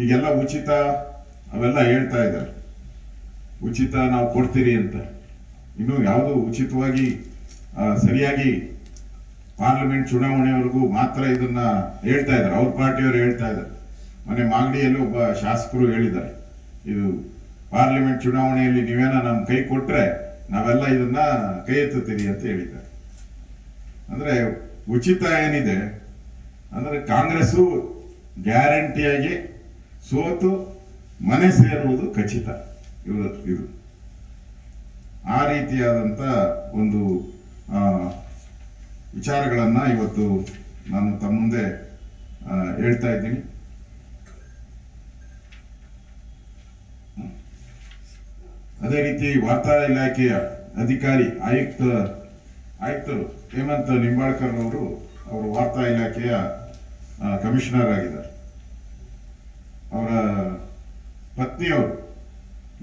ಈಗೆಲ್ಲ ಉಚಿತ ಅವೆಲ್ಲ ಹೇಳ್ತಾ ಇದ್ದಾರೆ. ಉಚಿತ ನಾವು ಕೊಡ್ತೀರಿ ಅಂತ. ಇನ್ನು ಯಾವುದು ಉಚಿತವಾಗಿ ಸರಿಯಾಗಿ ಪಾರ್ಲಿಮೆಂಟ್ ಚುನಾವಣೆವರೆಗೂ ಮಾತ್ರ ಇದನ್ನ ಹೇಳ್ತಾ ಇದ್ದಾರೆ. ಅವ್ರ ಪಾರ್ಟಿಯವರು ಹೇಳ್ತಾ ಇದ್ದಾರೆ. ಮೊನ್ನೆ ಮಾಗಡಿಯಲ್ಲಿ ಒಬ್ಬ ಶಾಸಕರು ಹೇಳಿದ್ದಾರೆ. ಇದು ಪಾರ್ಲಿಮೆಂಟ್ ಚುನಾವಣೆಯಲ್ಲಿ ನೀವೇನ ನಮ್ಮ ಕೈ ಕೊಟ್ರೆ ನಾವೆಲ್ಲ ಇದನ್ನ ಕೈ ಎತ್ತುತ್ತೀರಿ ಅಂತ ಹೇಳಿದ್ದಾರೆ. ಅಂದ್ರೆ ಉಚಿತ ಏನಿದೆ? ಅಂದ್ರೆ ಕಾಂಗ್ರೆಸ್ಸು ಗ್ಯಾರಂಟಿಯಾಗಿ ಸೋತು ಮನೆ ಸೇರುವುದು ಖಚಿತ. ಇವರು ಇದು. ಆ ರೀತಿಯಾದಂಥ ಒಂದು ವಿಚಾರಗಳನ್ನ ಇವತ್ತು ನಾನು ತಮ್ಮ ಮುಂದೆ ಹೇಳ್ತಾ ಇದ್ದೀನಿ. ಅದೇ ರೀತಿ ವಾರ್ತಾ ಇಲಾಖೆಯ ಅಧಿಕಾರಿ ಆಯುಕ್ತ, ಆಯುಕ್ತರು ಹೇಮಂತ್ ನಿಂಬಾಳ್ಕರ್ ಅವರು ಅವರು ವಾರ್ತಾ ಇಲಾಖೆಯ ಕಮಿಷನರ್ ಆಗಿದ್ದಾರೆ. ಅವರ ಪತ್ನಿಯವರು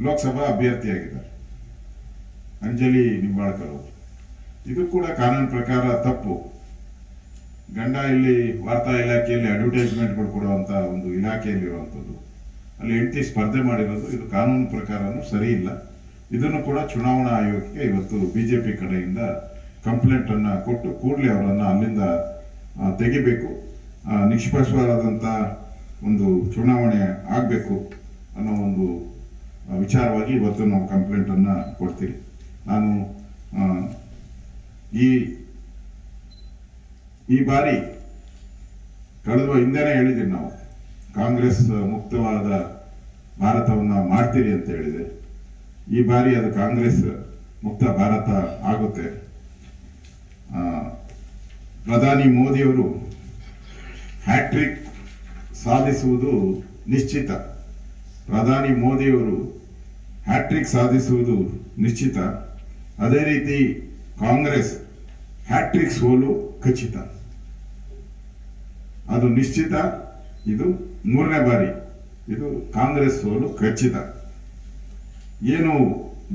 ಲೋಕಸಭಾ ಅಭ್ಯರ್ಥಿಯಾಗಿದ್ದಾರೆ. ಅಂಜಲಿ ನಿಂಬಾಳ್ಕರ್ ಅವರು. ಇದು ಕೂಡ ಕಾನೂನು ಪ್ರಕಾರ ತಪ್ಪು. ಗಂಡ ಇಲ್ಲಿ ವಾರ್ತಾ ಇಲಾಖೆಯಲ್ಲಿ ಅಡ್ವರ್ಟೈಸ್ಮೆಂಟ್ಗಳು ಕೊಡುವಂಥ ಒಂದು ಇಲಾಖೆಯಲ್ಲಿರುವಂಥದ್ದು. ಅಲ್ಲಿ ಹೆಂಡತಿ ಸ್ಪರ್ಧೆ ಮಾಡಿರೋದು, ಇದು ಕಾನೂನು ಪ್ರಕಾರನೂ ಸರಿ ಇಲ್ಲ. ಇದನ್ನು ಕೂಡ ಚುನಾವಣಾ ಆಯೋಗಕ್ಕೆ ಇವತ್ತು ಬಿಜೆಪಿ ಕಡೆಯಿಂದ ಕಂಪ್ಲೇಂಟ್ ಅನ್ನ ಕೊಟ್ಟು ಕೂಡಲೇ ಅವರನ್ನ ಅಲ್ಲಿಂದ ತೆಗಿಬೇಕು. ನಿಷ್ಪಕ್ಷವಾದಂಥ ಒಂದು ಚುನಾವಣೆ ಆಗಬೇಕು ಅನ್ನೋ ಒಂದು ವಿಚಾರವಾಗಿ ಇವತ್ತು ನಾವು ಕಂಪ್ಲೇಂಟನ್ನು ಕೊಡ್ತೀವಿ. ನಾನು ಈ ಈ ಬಾರಿ ಕಳೆದ ಹಿಂದೆನೇ ಹೇಳಿದ್ದೀವಿ ನಾವು. ಕಾಂಗ್ರೆಸ್ ಮುಕ್ತವಾದ ಭಾರತವನ್ನು ಮಾಡ್ತೀರಿ ಅಂತ ಹೇಳಿದೆ. ಈ ಬಾರಿ ಅದು ಕಾಂಗ್ರೆಸ್ ಮುಕ್ತ ಭಾರತ ಆಗುತ್ತೆ. ಪ್ರಧಾನಿ ಮೋದಿಯವರು ಹ್ಯಾಟ್ರಿಕ್ ಸಾಧಿಸುವುದು ನಿಶ್ಚಿತ. ಪ್ರಧಾನಿ ಮೋದಿಯವರು ಹ್ಯಾಟ್ರಿಕ್ ಸಾಧಿಸುವುದು ನಿಶ್ಚಿತ. ಅದೇ ರೀತಿ ಕಾಂಗ್ರೆಸ್ ಹ್ಯಾಟ್ರಿಕ್ ಸೋಲು ಖಚಿತ. ಅದು ನಿಶ್ಚಿತ, ಇದು ಮೂರನೇ ಬಾರಿ. ಇದು ಕಾಂಗ್ರೆಸ್ ಸೋಲು ಖಚಿತ. ಏನು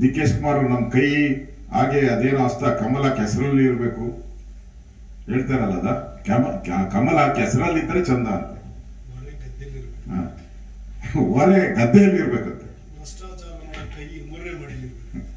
ಡಿ ಕೆ ನಮ್ಮ ಕೈ ಹಾಗೆ ಅದೇನೋ ಅಸ್ತ ಕಮಲ ಕೆಸರಲ್ಲಿ ಇರಬೇಕು. ಹೇಳ್ತಾರಲ್ಲ ಅದ? ಕಮ- ಕಮಲ ಕೆಸರಲ್ಲಿ ಇದ್ರೆ ಚಂದ ಅಂತ. ಒಲೆ ಗದ್ದೆಯಲ್ಲಿ ಇರ್ಬೇಕಂತೆ